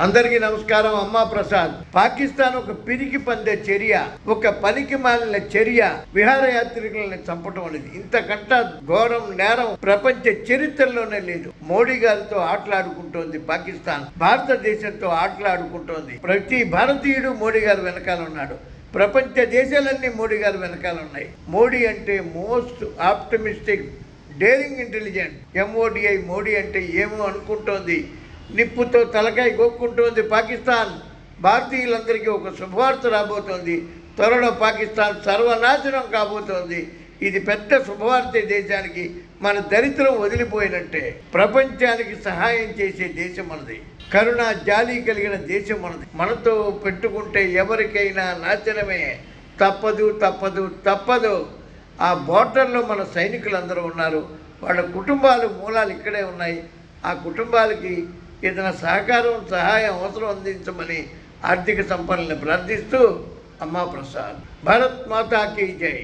అందరికీ నమస్కారం అమ్మా ప్రసాద్. పాకిస్తాన్ ఒక పిరికి పందే చర్య ఒక పనికి మాలిన చర్య విహారయాత్రికులను చంపడం అనేది. ఇంతకంటే ఘోరం నేరం ప్రపంచ చరిత్రలోనే లేదు. మోడీ గారితో ఆటలాడుకుంటోంది పాకిస్తాన్. భారతదేశంతో ఆటలాడుకుంటోంది. ప్రతి భారతీయుడు మోడీ గారు వెనకాల ఉన్నాడు. ప్రపంచ దేశాలన్నీ మోడీ గారు వెనకాల ఉన్నాయి. మోడీ అంటే most optimistic daring intelligent. M O D I Modi అంటే ఏమో అనుకుంటోంది. నిప్పుతో తలకాయ గోక్కుంటోంది పాకిస్తాన్. భారతీయులందరికీ ఒక శుభవార్త రాబోతోంది. త్వరలో పాకిస్తాన్ సర్వనాశనం కాబోతోంది. ఇది పెద్ద శుభవార్త దేశానికి మన దరిద్రం వదిలిపోయినట్టే. ప్రపంచానికి సహాయం చేసే దేశం మనది. కరుణ జాలి కలిగిన దేశం మనది. మనతో పెట్టుకుంటే ఎవరికైనా నాశనమే. తప్పదు తప్పదు తప్పదు. ఆ బోర్డర్లో మన సైనికులందరూ ఉన్నారు. వాళ్ళ కుటుంబాలు మూలాలు ఇక్కడే ఉన్నాయి. ఆ కుటుంబాలకి ఏదైనా సహకారం సహాయం అవసరం అందించమని ఆర్థిక సంపన్నులను ప్రార్థిస్తూ అమ్మా ప్రసాద్. భారత్ మాతాకి జై.